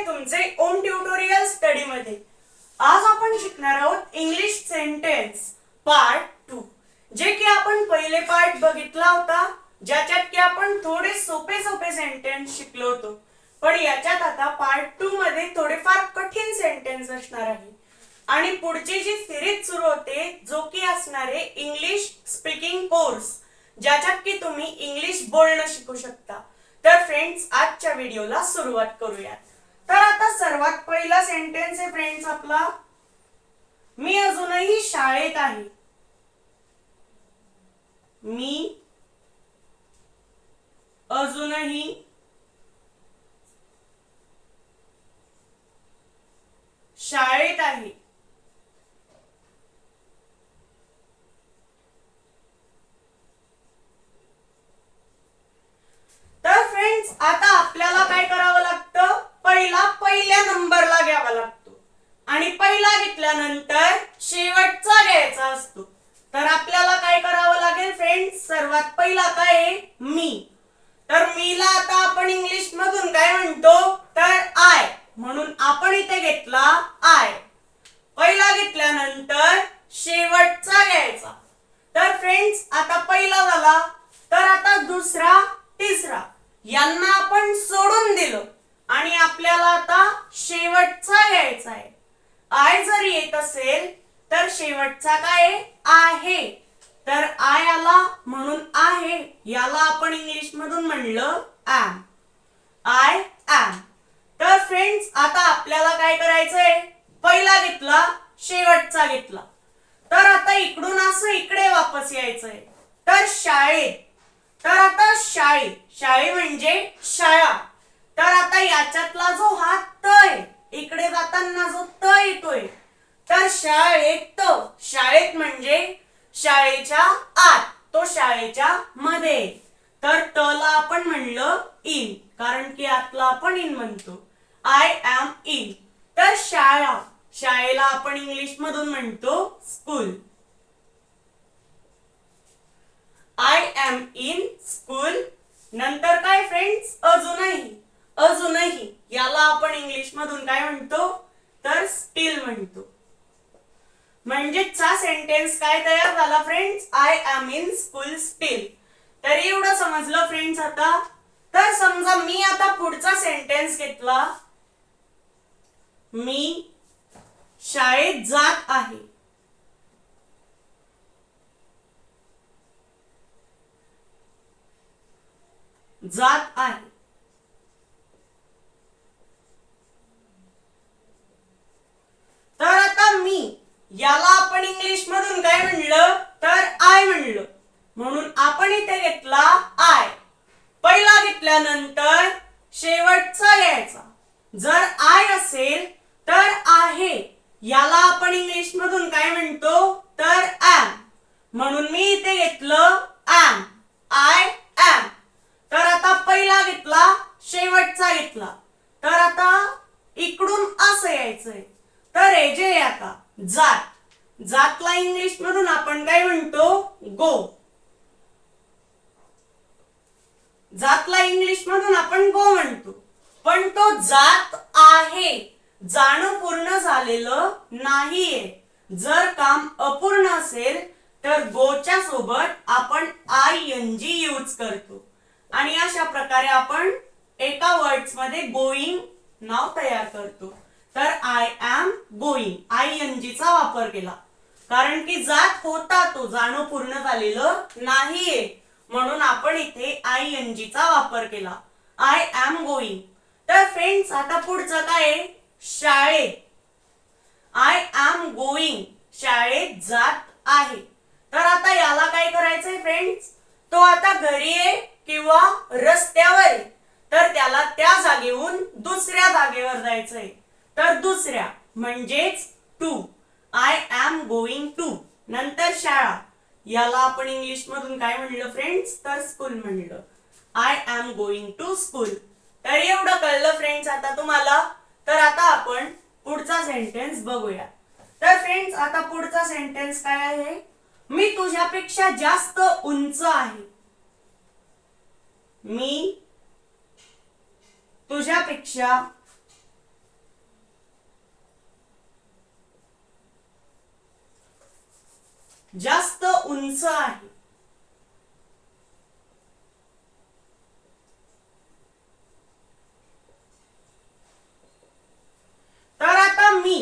आहे तुमचे ओम tutorial study मध्ये. आज आपण शिकणार आहोत इंग्लिश सेंटेन्स पार्ट टू जे की आपण पहिले पार्ट बघितला होता ज्याच्यात की आपण थोडे सोपे सोपे सेंटेन्स शिकलो होतो. पण याच्यात आता पार्ट टू मध्ये थोडेफार कठीण सेंटेन्स असणार आहे. आणि पुढची जी सिरीज सुरू होते जो की असणारे इंग्लिश स्पीकिंग कोर्स ज्याच्यात की तुम्ही इंग्लिश बोलणं शिकू शकता. तर फ्रेंड्स आजच्या व्हिडिओला सुरुवात करूयात. तर आता सर्वात पहिला सेंटेन्स आहे फ्रेंड्स आपला. मी अजूनही शाळेत आहे. मी अजूनही शाळेत आहे तर फ्रेंड्स आता आपल्याला काय करावं लागतं पहिला पहिल्या नंबरला घ्यावा लागतो आणि झाल्यानंतर शेवटचा घ्यायचा असतो. तर आपल्याला काय करावं लागेल फ्रेंड्स सर्वात पहिला काय आहे मी. तर मीला आता आपण इंग्लिश मधून काय म्हणतो? तर आय म्हणून आपण इथे घेतला आय पहिला घेतल्यानंतर शेवटचा घ्यायचा. तर फ्रेंड्स आता पहिला झाला. तर आता दुसरा तिसरा. यांना आपण सोडून दिलं. आणि आपल्याला आता शेवटचा घ्यायचा आहे. आय जर येत असेल तर शेवटचा काय आहे? तर आय आला म्हणून आहे. याला आपण इंग्लिश मधून म्हणलं ऍम आय ऍम तर फ्रेंड्स आता आपल्याला काय करायचंय? पहिला घेतला शेवटचा घेतला. तर आता इकडून असं इकडे वापस यायचंय. तर शाळेत तर आता शाळे. शाळे म्हणजे शाळा. तर आता याच्यातला जो हा त आहे इकडे जाताना जो त येतोय तर शाळेत त. शाळेत म्हणजे शाळेच्या आत तो शाळेच्या मध्ये. तर त ला आपण म्हणलं इन कारण की आतला आपण इन म्हणतो. आय एम इन तर शाळा शाळेला आपण इंग्लिश मधून म्हणतो school I am in school नंतर काय फ्रेंड्स अजूनही. अजूनही याला आपण इंग्लिश मधून काय म्हणतो? तर स्टील म्हणतो. म्हणजेचा सेंटेन्स काय तयार झाला friends I am in school still तर एवढं समजलं फ्रेंड्स आता? तर समजा मी आता पुढचा सेंटेन्स घेतला. मी शाळेत जात आहे. जात आहे. तर आता मी याला आपण इंग्लिश मधून काय म्हणलं? तर आय म्हणलं. म्हणून आपण इथे घेतला आय पहिला घेतल्यानंतर शेवटचा घ्यायचा. जर आय असेल तर आहे. याला आपण इंग्लिश मधून काय म्हणतो? तर ऍम म्हणून मी इथे घेतलं ऍम आय ऍम तर आता पहिला घेतला शेवटचा घेतला. तर आता इकडून असं यायचंय. तर हे जे आता जात. जातला इंग्लिश मधून आपण काय म्हणतो? गो. जातला इंग्लिश मधून आपण गो म्हणतो. पण तो जात आहे. जाणं पूर्ण झालेलं नाहीये. जर काम अपूर्ण असेल तर गोच्या सोबत आपण आय एन जी यूज करतो. आणि अशा प्रकारे आपण एका वर्ड्समध्ये गोईंग नाव तयार करतो. तर I am going I N जीचा वापर केला. कारण की जात होता तो जाणं पूर्ण झालेलं नाहीये. म्हणून आपण इथे आय एन जीचा वापर केला. आय एम गोईंग तर फ्रेंड्स आता पुढचं काय आहे? शाळेत आय एम गोईंग शाळेत जात आहे. तर आता याला काय करायचंय फ्रेंड्स तो आता घरी आहे किंवा रस्त्यावर आहे. तर त्याला त्या जागेहून दुसऱ्या जागेवर जायचंय. तर दुसऱ्या म्हणजेच to I am going to नंतर शाळा. याला आपण इंग्लिश मधून काय म्हणलं फ्रेंड्स तर स्कूल म्हणलं. I am going to school तर एवढं कळलं फ्रेंड्स आता तुम्हाला? तर आता आपण पुढचा सेंटेन्स बघूया. तर फ्रेंड्स आता पुढचा सेंटेन्स काय आहे? मी तुझ्यापेक्षा जास्त उंच आहे. मी तुझ्यापेक्षा जास्त उंच आहे तर आता मी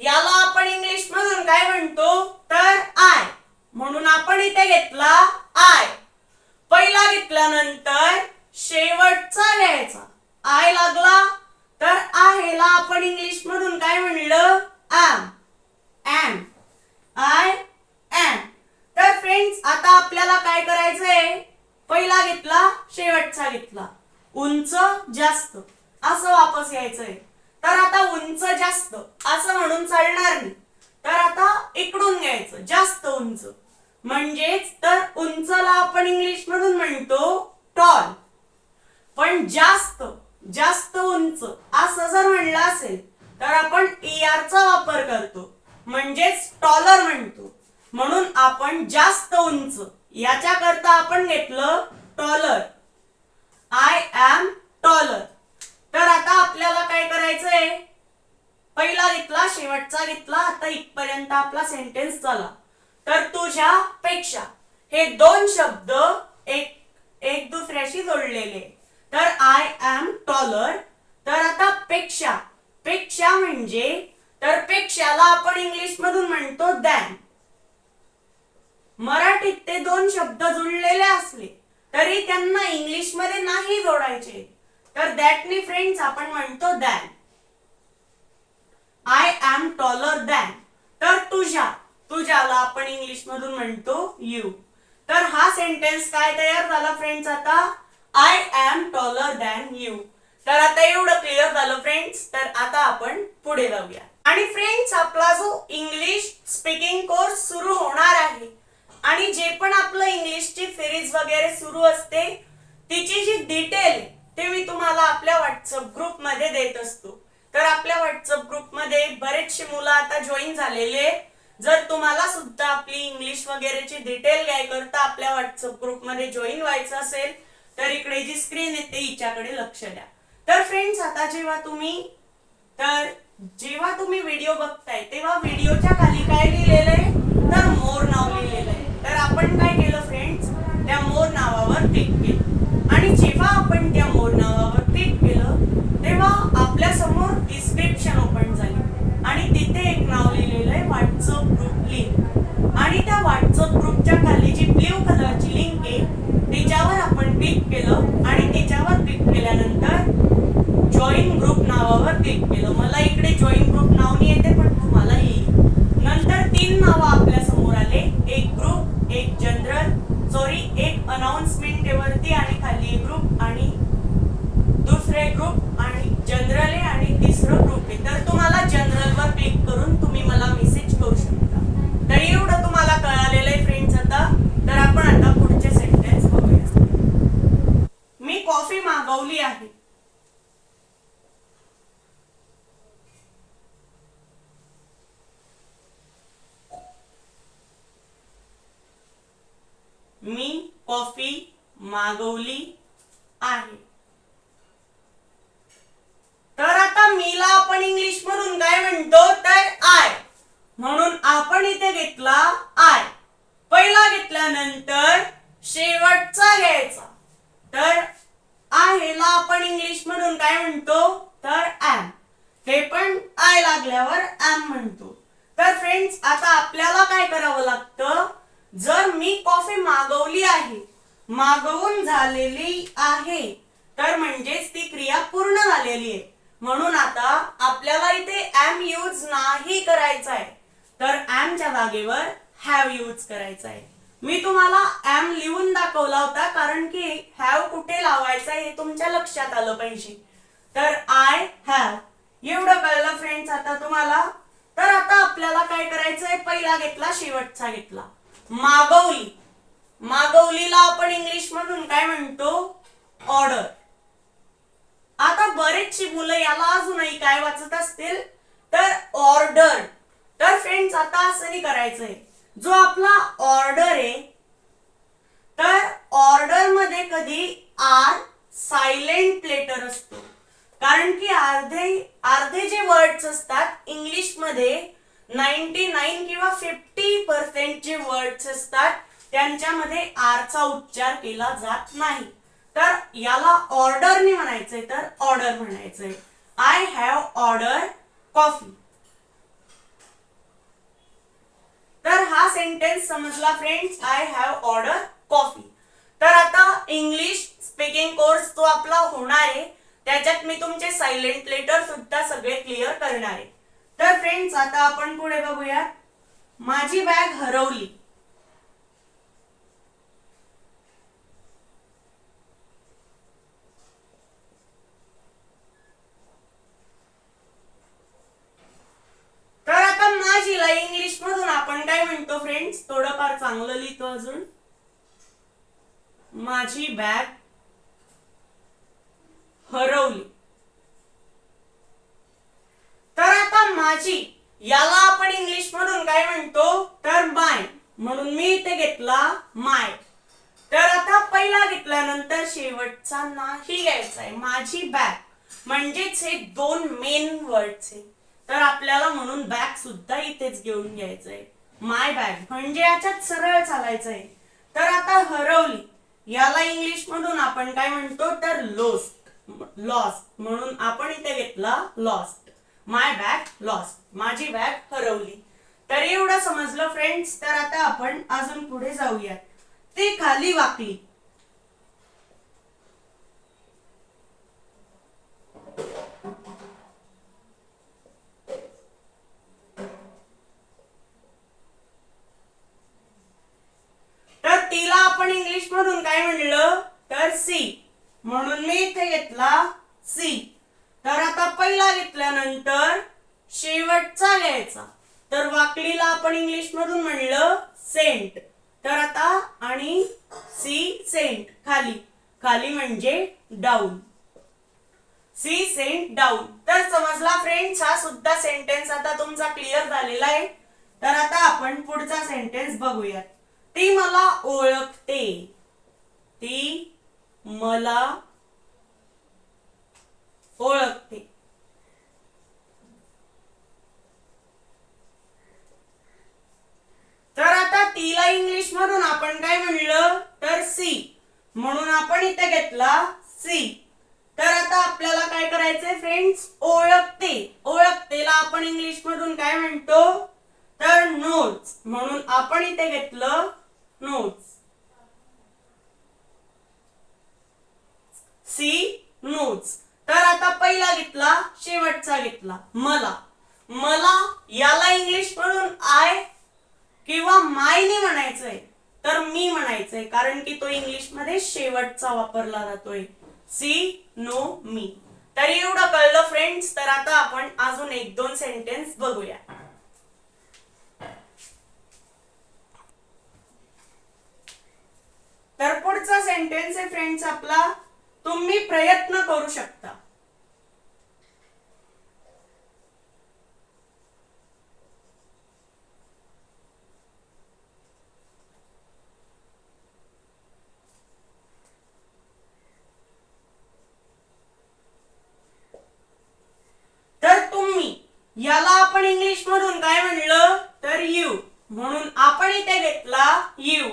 याला आपण इंग्लिश मधून काय म्हणतो तर आय म्हणून आपण इथे घेतला आय पहिला घेतल्यानंतर शेवटचा घ्यायचा आय लागला तर आहेला आपण इंग्लिश मधून काय म्हणलं ऍम ऍम आय ऍम तर फ्रेंड्स आता आपल्याला काय करायचंय? पहिला घेतला शेवटचा घेतला. उंच जास्त. असं वापस यायचंय तर आता उंच जास्त. असं म्हणून चालणार नाही तर आता इकडून घ्यायचं. जास्त उंच. म्हणजेच तर उंचला आपण इंग्लिश मधून म्हणतो टॉल पण जास्त जास्त उंच. असं जर म्हणलं असेल तर आपण ER चा वापर करतो. म्हणजेच टॉलर म्हणतो. म्हणून आपण जास्त उंच याच्या करता आपण घेतलं टॉलर आय एम टॉलर तर आता आपल्याला काय करायचंय? पहिला घेतला शेवटचा घेतला आता इथपर्यंत आपला सेंटेन्स झाला. तर तुझ्या पेक्षा हे दोन शब्द एक एक दुसऱ्याशी जोडलेले. तर आय एम टॉलर तर आता पेक्षा पेक्षा म्हणजे तर पेक्षाला आपण इंग्लिश मधून म्हणतो दॅन मराठीत ते दोन शब्द जुळलेले असले तरी त्यांना इंग्लिशमध्ये नाही जोडायचे. तर दॅटनी फ्रेंड्स आपण म्हणतो than I am taller than तर तुझ्या तुझ्याला आपण इंग्लिश मधून म्हणतो यू तर हा सेंटेन्स काय तयार झाला फ्रेंड्स आता? I am taller than you तर आता एवढं क्लिअर झालं फ्रेंड्स तर आता आपण पुढे जाऊया. आणि फ्रेंड्स आपला जो इंग्लिश स्पीकिंग कोर्स सुरू होणार आहे आणि जे पण आपलं इंग्लिशची सिरीज वगैरे सुरू असते तिची जी डिटेल ते मी तुम्हाला आपल्या व्हॉट्सअप ग्रुपमध्ये देत असतो. तर आपल्या व्हॉट्सअप ग्रुपमध्ये मुलं आता जॉईन झालेले आहेत. जर तुम्हाला सुद्धा आपली इंग्लिश वगैरेची डिटेल घ्याय करता आपल्या व्हॉट्सअप ग्रुपमध्ये जॉईन व्हायचं असेल तर इकडे जी स्क्रीन येते हिच्याकडे लक्ष द्या. तर फ्रेंड्स आता जेव्हा तुम्ही तर जेव्हा तुम्ही व्हिडिओ बघताय तेव्हा व्हिडिओच्या खाली काय लिहिलेलं आहे तर मोर नाव लिहिलेलं आहे तर आपण काय केलं फ्रेंड्स त्या मोर नावावर क्लिक केलं आणि जेव्हा आपण त्या मोरणावर क्लिक केलं तेव्हा आपल्यासमोर डिस्क्रिप्शन ओपन झाली आणि तिथे एक नाव लिहिलेलं आहे व्हॉट्सअप ग्रुप लिंक आणि त्या व्हॉट्सअप ग्रुपच्या खाली जी ब्ल्यू कलरची लिंक आहे त्याच्यावर आपण क्लिक केलं आणि त्याच्यावर क्लिक केल्यानंतर जॉईन ग्रुप नावावर क्लिक केलं मला इकडे जॉईन ग्रुप नाव नाही येते पण तुम्हाला येईल नंतर तीन नावं आपल्यासमोर आले एक ग्रुप एक जनरल सॉरी एक अनाउन्समेंट वरती आणि खाली एक ग्रुप आणि दुसरे ग्रुप आणि जनरल आहे आणि तिसरं ग्रुप आहे तर तुम्हाला जनरल वर क्लिक करून तुम्ही मला मेसेज करू शकता तर एवढं तुम्हाला कळालेलं आहे फ्रेंड्स आता तर आपण आता पुढचे सेंटेन्स बघूया मी कॉफी मागवली आहे मी कॉफी मागवली आहे तर आता मीला आपण इंग्लिश मधून काय म्हणतो तर आय म्हणून आपण इथे घेतला आय पहिला घेतल्यानंतर शेवटचा घ्यायचा तर आहेला आपण इंग्लिश मधून काय म्हणतो तर ऍम हे पण आय लागल्यावर ऍम म्हणतो तर फ्रेंड्स आता आपल्याला काय करावं लागतं जर मी कॉफी मागवली आहे मागवून झालेली आहे. तर म्हणजेच ती क्रिया पूर्ण झालेली आहे. म्हणून आता आपल्याला इथे एम यूज नाही करायचं आहे. तर एमच्या जागेवर हॅव यूज करायचा आहे. मी तुम्हाला एम लिहून दाखवला होता कारण की हॅव कुठे लावायचा हे तुमच्या लक्षात आलं पाहिजे. तर आय हॅव एवढं कळलं फ्रेंड्स आता तुम्हाला? तर आता आपल्याला काय करायचंय? पहिला घेतला शेवटचा घेतला. मागवली. मागवलीला आपण इंग्लिश मधून काय म्हणतो? ऑर्डर आता बरेचशी मुलं याला अजूनही काय वाचत असतील? तर ऑर्डर तर फ्रेंड्स आता असं नाही करायचंय. जो आपला ऑर्डर आहे तर ऑर्डरमध्ये कधी आर सायलेंट लेटर असतो. कारण की अर्धे अर्धे जे वर्ड्स असतात इंग्लिशमध्ये नाईन्टी नाईन किंवा फिफ्टी पर्सेंट जे वर्ड्स असतात त्यांच्यामध्ये आरचा उच्चार केला जात नाही. तर याला ऑर्डरने म्हणायचंय तर ऑर्डर म्हणायचंय. आय हॅव ऑर्डर कॉफी तर हा सेंटेन्स समजला friends I have order coffee तर आता इंग्लिश स्पीकिंग कोर्स तो आपला होणार आहे त्याच्यात मी तुमचे सायलेंट लेटर सुद्धा सगळे क्लिअर करणार आहे. तर फ्रेंड्स आता आपण पुढे बघूया माझी बॅग हरवली तर आता माझीला इंग्लिश मधून आपण काय म्हणतो फ्रेंड्स थोडंफार चांगलं लिहितो अजून. माझी बॅग हरवली. तर आता माझी याला आपण इंग्लिश मधून काय म्हणतो? तर माय म्हणून मी इथे घेतला माय तर आता पहिला घेतल्यानंतर शेवटचा नाही घ्यायचा आहे माझी बॅग म्हणजेच हे दोन मेन वर्ड्स आहे तर आपल्याला म्हणून बॅग सुद्धा इथेच घेऊन घ्यायचंय. माय बॅग म्हणजे याच्यात सरळ चालायचंय. तर आता हरवली. याला इंग्लिश मधून आपण काय म्हणतो? तर लोस्ट लॉस्ट म्हणून आपण इथे घेतला लॉस्ट माय बॅग लॉस्ट माझी बॅग हरवली. तर एवढं समजलं फ्रेंड्स तर आता आपण अजून पुढे जाऊयात. ते खाली वाकली तर तिला आपण इंग्लिश मधून काय म्हणलं? तर सी म्हणून मी इथे घेतला सी तर आता पहिला घेतल्यानंतर शेवटचा घ्यायचा. तर वाकलीला आपण इंग्लिश मधून म्हणलं सेंट तर आता आणि सी सेंट खाली. खाली म्हणजे डाऊन सी सेंट डाऊन तर समजला फ्रेंड्स हा सुद्धा सेंटेन्स आता तुमचा क्लिअर झालेला आहे. तर आता आपण पुढचा सेंटेन्स बघूयात. ती मला ओळखते. ती मला ओळखते. तर आता तिला इंग्लिश मधून आपण काय म्हणलं? तर सी म्हणून आपण इथे घेतला सी तर आता आपल्याला काय करायचंय फ्रेंड्स ओळखते. ओळखतेला आपण इंग्लिश मधून काय म्हणतो? तर नोट्स म्हणून आपण इथे घेतलं नोट्स सी नोट्स तर आता पहिला घेतला शेवटचा घेतला. मला. मला याला इंग्लिश म्हणून आय किंवा मायने म्हणायचंय. तर मी म्हणायचंय कारण की तो इंग्लिशमध्ये शेवटचा वापरला जातोय. सी नो मी तर एवढं कळलं फ्रेंड्स तर आता आपण अजून एक दोन सेंटेन्स बघूया तर पुढचा सेंटेन्स आहे फ्रेंड्स आपला. तुम्ही प्रयत्न करू शकता. तर तुम्ही याला आपण इंग्लिश मधून काय म्हणलं? तर यू म्हणून आपण इथे घेतला यू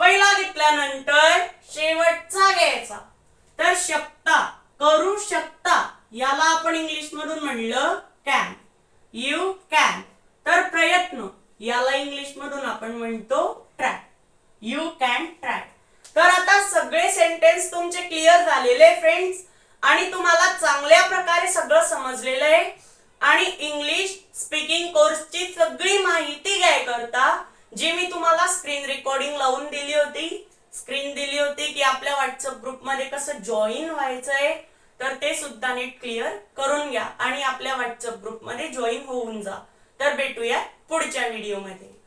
पहिला घेतल्यानंतर शेवटचा घ्यायचा. तर शकता करू शकता. याला आपण इंग्लिश मधून म्हणलं कॅन यू कॅन तर प्रयत्न याला इंग्लिश मधून आपण म्हणतो ट्राय यू कॅन ट्राय तर आता सगळे सेंटेन्स तुमचे क्लिअर झालेले फ्रेंड्स आणि तुम्हाला चांगल्या प्रकारे सगळं समजलेलं आहे. आणि इंग्लिश स्पीकिंग कोर्सची सगळी माहिती घ्याय करता जी मी तुम्हाला स्क्रीन रेकॉर्डिंग लावून दिली होती स्क्रीन दिली होती की आपल्या व्हॉट्सअप ग्रुपमध्ये कसं जॉईन व्हायचंय तर ते सुद्धा नीट क्लिअर करून घ्या आणि आपल्या व्हॉट्सअप ग्रुपमध्ये जॉईन होऊन जा. तर भेटूया पुढच्या व्हिडिओमध्ये